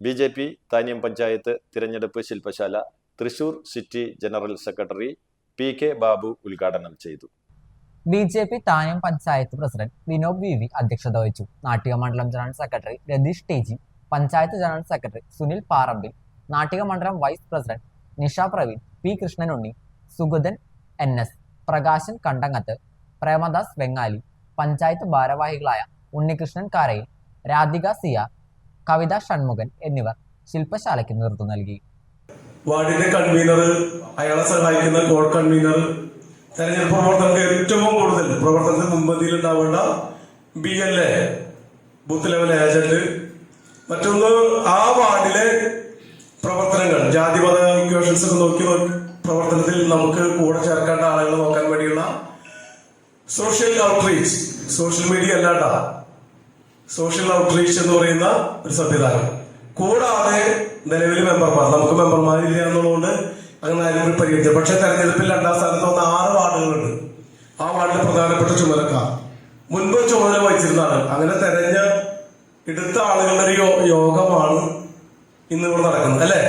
B J P Thanniyam panchayat തിരഞ്ഞെടുപ്പ് ശില്പശാല Thrissur city general secretary P K Babu ഉദ്ഘാടനം ചെയ്തു. B J P Thanam panchayat president Vinob V V അധ്യക്ഷത വഹിച്ചു. നാട്ടിക മണ്ഡലം general secretary Ratheesh T G panchayat general secretary Sunil Parambil Nattika മണ്ഡലം vice president Nisha Praveen P Krishnanunni Sugathan N S Prakashan Kandangath Premadas Vengali panchayat ഭാരവാഹികളായ ഉണ്ണികൃഷ്ണൻ കാരയിൽ രാധിക സിയാർ കവിത ഷൺമുഖൻ എന്നിവർ ശില്പശാലയ്ക്ക് നേതൃത്വം നൽകി. വാർഡിന്റെ convener അയാളെ സഹായിക്കുന്ന കോൾ കൺവീനർ തെരഞ്ഞെടുപ്പ് പ്രവർത്തകർക്ക് ഏറ്റവും കൂടുതൽ പ്രവർത്തനത്തിന് മുൻപന്തിയിൽ ഉണ്ടാവേണ്ട B L A booth level agent മറ്റൊന്ന് ആ വാർഡിലെ പ്രവർത്തനങ്ങൾ ജാതിമത ഇക്വേഷൻസ് ഒക്കെ നോക്കി പ്രവർത്തനത്തിൽ നമുക്ക് കൂടെ ചേർക്കേണ്ട ആളുകൾ നോക്കാൻ വേണ്ടിയുള്ള സോഷ്യൽ ഔട്ട്റീച്ച് സോഷ്യൽ മീഡിയ അല്ലാണ്ട. സോഷ്യൽ ഔട്ട്റീച്ച് എന്ന് പറയുന്ന ഒരു സംവിധാനം. കൂടാതെ നിലവിൽ മെമ്പർമാർ നമുക്ക് മെമ്പർമാരില്ല എന്നുള്ളതുകൊണ്ട് അങ്ങനെ ആരും ഒരു പരിഗണിച്ചു പക്ഷെ തെരഞ്ഞെടുപ്പിൽ രണ്ടാം സ്ഥാനത്ത് വന്ന ആറ് വാർഡുകളുണ്ട്. ആ വാർഡിലെ പ്രധാനപ്പെട്ട ചുമതലക്കാർ. മുൻപ് ചുമതല വഹിച്ചിരുന്നതാണ്. അങ്ങനെ തെരഞ്ഞെടുത്ത ആളുകളുടെ ഒരു യോഗമാണ് ഇന്ന് ഇവിടെ നടക്കുന്നത് അല്ലേ?